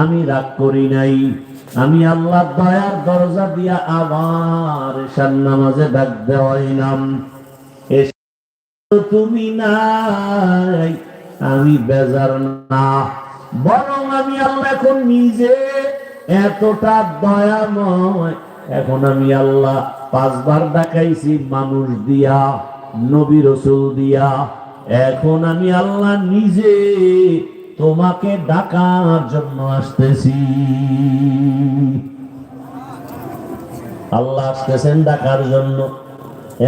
আমি রাগ করি নাই। আমি আল্লাহ দয়ার দরজা দিয়া আবার এসার নামাজে ডাক দেওয়াইলাম। তুমি নাই, আমি বেজার না। বরং আমি আল্লাহ এখন নিজে এতটা দয়াময়। এখন আমি আল্লাহ পাঁচবার ডাকাইছি মানুষ দিয়া, নবী রসুল দিয়া। এখন আমি আল্লাহ নিজে তোমাকে ডাকার জন্য আসতেছি। আল্লাহ আসতেছেন ডাকার জন্য।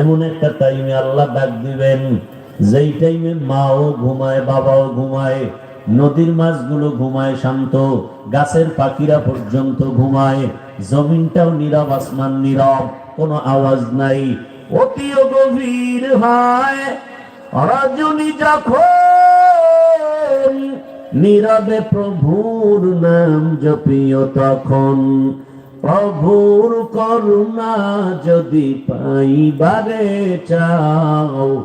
এমন একটা টাইমে আল্লাহ ডাক দিবেন, যেই টাইমে মাও ঘুমায়, বাবাও ঘুমায়, নদীর মাছগুলো ঘুমায় শান্ত, গাছের পাখিরা পর্যন্ত ঘুমায়, জমিনটাও নীরব, আসমান নীরব, কোনো আওয়াজ নাই। অতি গভীর হয়। রজনী যখন নীরবে প্রভুর নাম জপিও তখন। প্রভুর করুণা যদি পাইবারে চাও,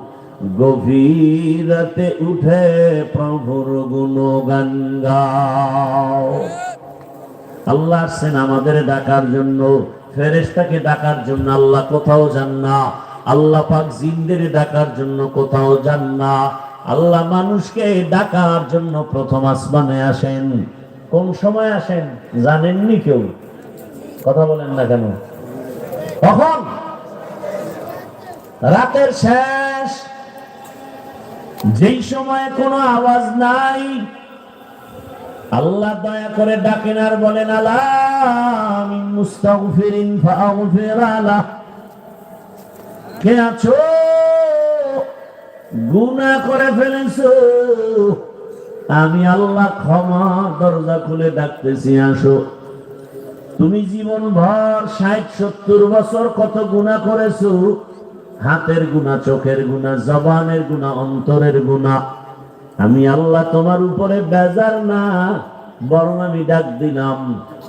গভীরতে উঠে প্রভুর গুণগান গাও। আল্লাহ আসছেন আমাদের ডাকার জন্য, ফেরেশতাকে ডাকার জন্য, আল্লাহ কোথাও যান না। আল্লাহ পাক জিনদের ডাকার জন্য কোথাও যান না। আল্লাহ মানুষকে ডাকার জন্য প্রথম আসমানে আসেন। কোন সময় আসেন? জানেননি কেউ? কথা বলেন না কেন? কখন? রাতের শেষ। যেই সময়ে কোনো আওয়াজ নাই, আল্লাহ দয়া করে ডাকেন আর বলেন, আলা আমি মুস্তাগফিরিন ফাগফির আলা কে আছো? গুনাহ করে ফেলেছো। আমি আল্লাহ ক্ষমা দরজা খুলে ডাকতেছি, আসো। তুমি জীবন ভর ষাট, সত্তর বছর কত গুণা করেছ? হাতের গুণা চোখের গুণা জবানের গুণা অন্তরের গুণা আমি আল্লাহ তোমার উপরে বেজার না, বরং আমি ডাক দিলাম।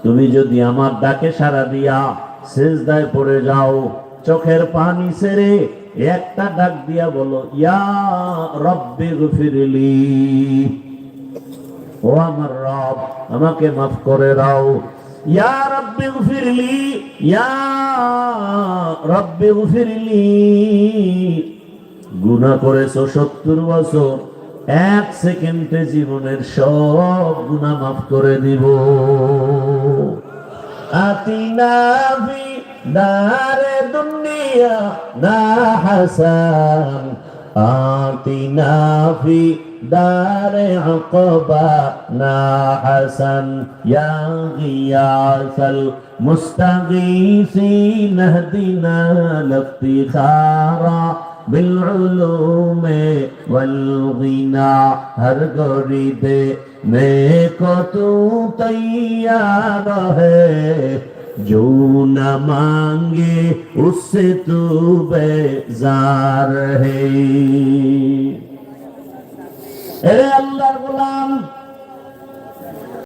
তুমি যদি আমার ডাকে সারা দিয়া সেজদায় পড়ে যাও, চোখের পানি ছেড়ে একটা ডাক দিয়া বলো, ইয়া রব্বে গফিরলি। ও আমার রব, আমাকে মাফ করে দাও। ইয়া রব্বি গফিরলি। ইয়া রব্বি গফিরলি। গুনাহ করেছ সত্তর বছর, এক সেকেন্ডে জীবনের সব গুনাহ মাফ করে দিব। আতিনা ফি দারে দুনিয়া ما حسن. آتنا في دار عقبانا حسن يا غياث المستغيثين. اهدنا الافتخار بالعلوم والغنى. هر گوری دے میں کو تو تیار ہے. जो न मांगे उससे तू बेजार है